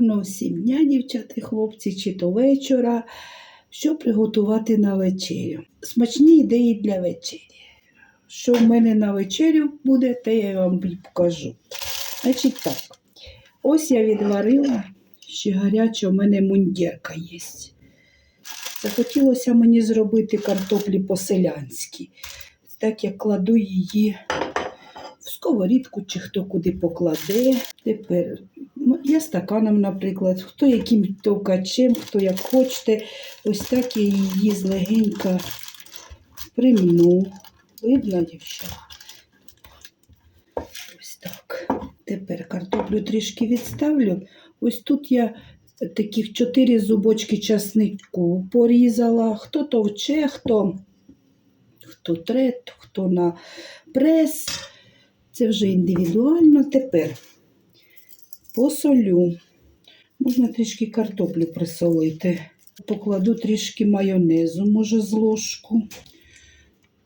гарного всім дня, дівчата, хлопці, чи то вечора. Що приготувати на вечерю? Смачні ідеї для вечері. Що в мене на вечерю буде, те я вам покажу. Значить так, ось я відварила, ще гаряча у мене мундірка є. Захотілося мені зробити картоплі по-селянськи. Так я кладу її в сковорідку чи хто куди покладе. Тепер я стаканом, наприклад, хто яким товкачем, хто як хочете. Ось так я її злегенька примну. Видно, дівчата? Ось так. Тепер картоплю трішки відставлю. Ось тут я таких чотири зубочки часнику порізала. Хто товче, хто, хто тре, хто на прес. Це вже індивідуально. Тепер посолю. Можна трішки картоплю присолити. Покладу трішки майонезу, може, з ложку.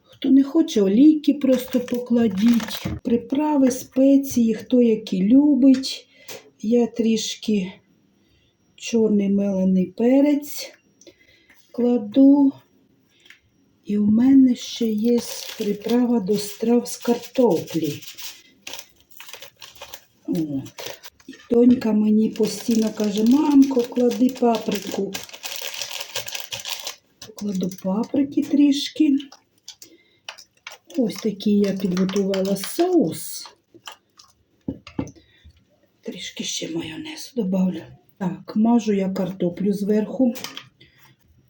Хто не хоче, олійки просто покладіть. Приправи, спеції, хто які любить. Я трішки чорний мелений перець кладу. І у мене ще є приправа до страв з картоплі. От. І донька мені постійно каже, мамко, клади паприку. Кладу паприки трішки. Ось такий я підготувала соус. Трішки ще майонезу добавлю. Так, мажу я картоплю зверху.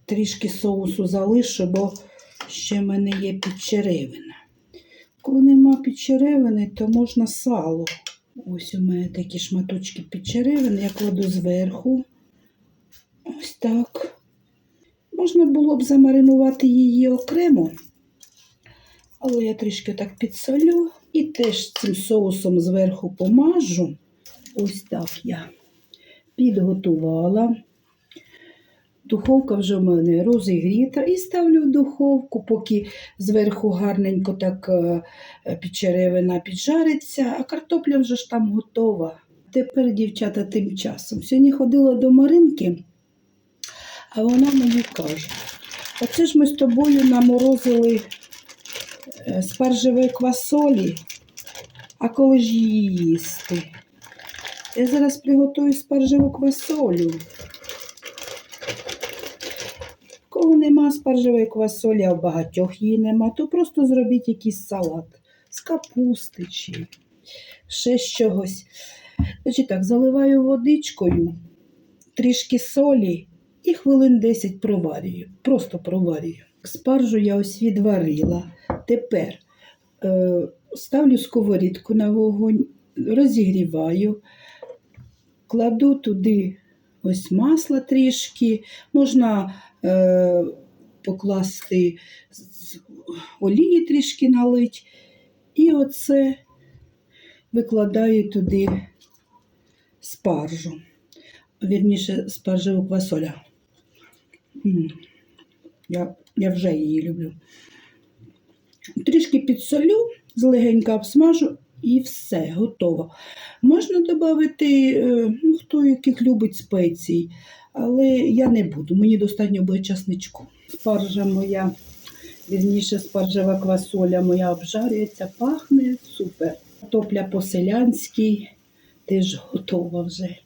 Трішки соусу залишу, бо ще в мене є підчеревина. Коли нема підчеревини, то можна сало. Ось у мене такі шматочки підчеревини, я кладу зверху. Ось так. Можна було б замаринувати її окремо, але я трішки так підсолю і теж цим соусом зверху помажу. Ось так я підготувала. Духовка вже в мене розігріта і ставлю в духовку, поки зверху гарненько так е, підчеревина піджариться, а картопля вже ж там готова. Тепер, дівчата, тим часом. Сьогодні ходила до Маринки, а вона мені каже: оце ж ми з тобою наморозили е, спаржевої квасолі, а коли ж її їсти? Я зараз приготую спаржеву квасолю. Кого нема спаржевої квасолі, а в багатьох її нема, то просто зробіть якийсь салат з капусти чи ще з чогось. Значить так, заливаю водичкою, трішки солі і хвилин 10 проварюю. Просто проварюю. Спаржу я ось відварила. Тепер е, ставлю сковорідку на вогонь, розігріваю, кладу туди ось масло трішки, можна покласти з- олії трішки налить. І оце викладаю туди спаржу. Вірніше, спаржеву квасоля. Я, я вже її люблю. Трішки підсолю, злегенька обсмажу і все, готово. Можна додати, е, ну, хто яких любить спецій, але я не буду, мені достатньо буде часничку. Спаржа моя, вірніше, спаржева квасоля моя обжарюється, пахне супер. Топля по-селянськи теж готова вже.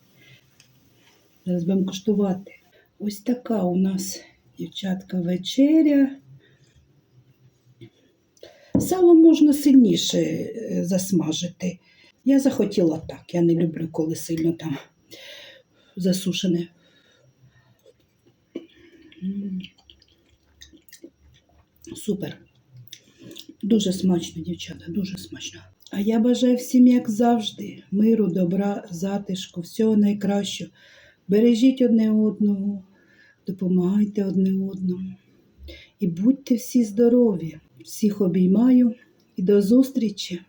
Зараз будемо куштувати. Ось така у нас, дівчатка, вечеря. Сало можна сильніше е, засмажити. Я захотіла так. Я не люблю, коли сильно там засушене. Супер. Дуже смачно, дівчата, дуже смачно. А я бажаю всім, як завжди, миру, добра, затишку, всього найкращого. Бережіть одне одного, допомагайте одне одному. І будьте всі здорові. Всіх обіймаю і до зустрічі!